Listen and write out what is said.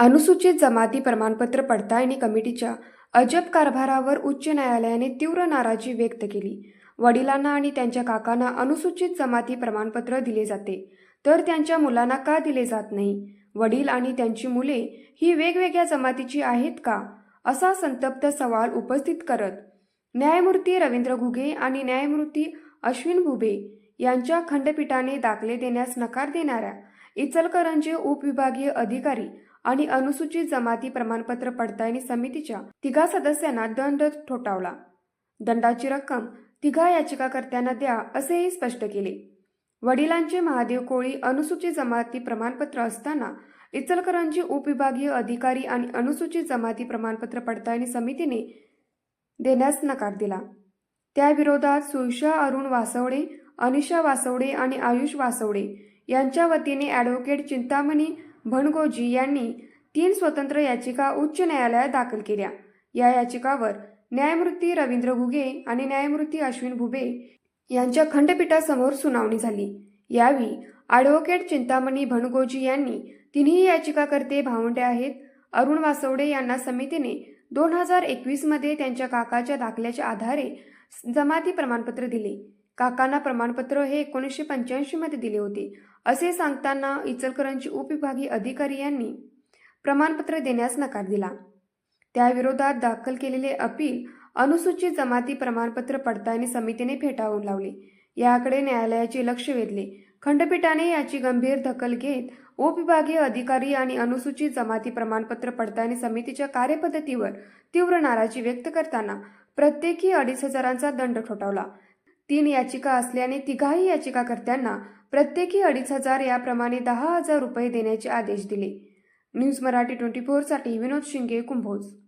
अनुसूचित जमाती प्रमाणपत्र पडताळणी कमिटीच्या अजब कारभारावर उच्च न्यायालयाने तीव्र नाराजी व्यक्त केली. वडिलांना आणि त्यांच्या काकांना अनुसूचित जमाती प्रमाणपत्र दिले जाते. तर त्यांच्या मुलांना का दिले जात नाही? वडील आणि त्यांची मुले ही वेगवेगळ्या जमातीची आहेत का? असा संतप्त सवाल उपस्थित करत न्यायमूर्ती रवींद्र घुगे आणि न्यायमूर्ती अश्विन भुबे यांच्या खंडपीठाने दाखले देण्यास नकार देणाऱ्या इचलकरंजी उपविभागीय अधिकारी आणि अनुसूचित जमाती प्रमाणपत्र पडताळणी समितीच्या तिघा सदस्यांना दंड ठोठावला. दंडाची रक्कम तिघा याचिकाकर्त्यांना द्या असेही स्पष्ट केले. वडिलांचे महादेव कोळी अनुसूचित जमाती प्रमाणपत्र असताना इचलकरांची उपविभागीय अधिकारी आणि अनुसूचित जमाती प्रमाणपत्र पडताळणी समितीने देण्यास नकार दिला. त्याविरोधात सुषा अरुण वासवडे अनिशा वासवडे आणि आयुष वासवडे यांच्या वतीने ॲडव्होकेट चिंतामणी भणगोजी यांनी तीन स्वतंत्र याचिका उच्च न्यायालयात दाखल केल्या. या याचिकावर न्यायमूर्ती रवींद्र घुगे आणि न्यायमूर्ती अश्विन भुबे यांच्या खंडपीठासमोर सुनावणी झाली. यावेळी ॲडव्होकेट चिंतामणी भणगोजी यांनी तिन्ही याचिकाकर्ते भावंडे आहेत. अरुण वासवडे यांना समितीने दोन हजार एकवीसमध्ये त्यांच्या काकाच्या दाखल्याच्या आधारे जमाती प्रमाणपत्र दिले. काकांना प्रमाणपत्र हे एकोणीसशे पंच्याऐंशीमध्ये दिले होते. असे सांगताना इचलकरांची उपविभागीय अधिकारी यांनी प्रमाणपत्र देण्यास नकार दिला. त्याविरोधात दाखल केलेले अपील अनुसूचित जमाती प्रमाणपत्र पडताळणी समितीने फेटाळून लावले. याकडे न्यायालयाचे लक्ष वेधले. खंडपीठाने याची गंभीर दखल घेत उपविभागीय अधिकारी आणि अनुसूचित जमाती प्रमाणपत्र पडताळणी समितीच्या कार्यपद्धतीवर तीव्र नाराजी व्यक्त करताना प्रत्येकी अडीच हजारांचा दंड ठोठावला. तीन याचिका असल्याने तिघाही याचिकाकर्त्यांना प्रत्येकी अडीच हजार याप्रमाणे दहा हजार रुपये देण्याचे आदेश दिले. न्यूज मराठी ट्वेंटी फोरसाठी विनोद शिंगे कुंभोज.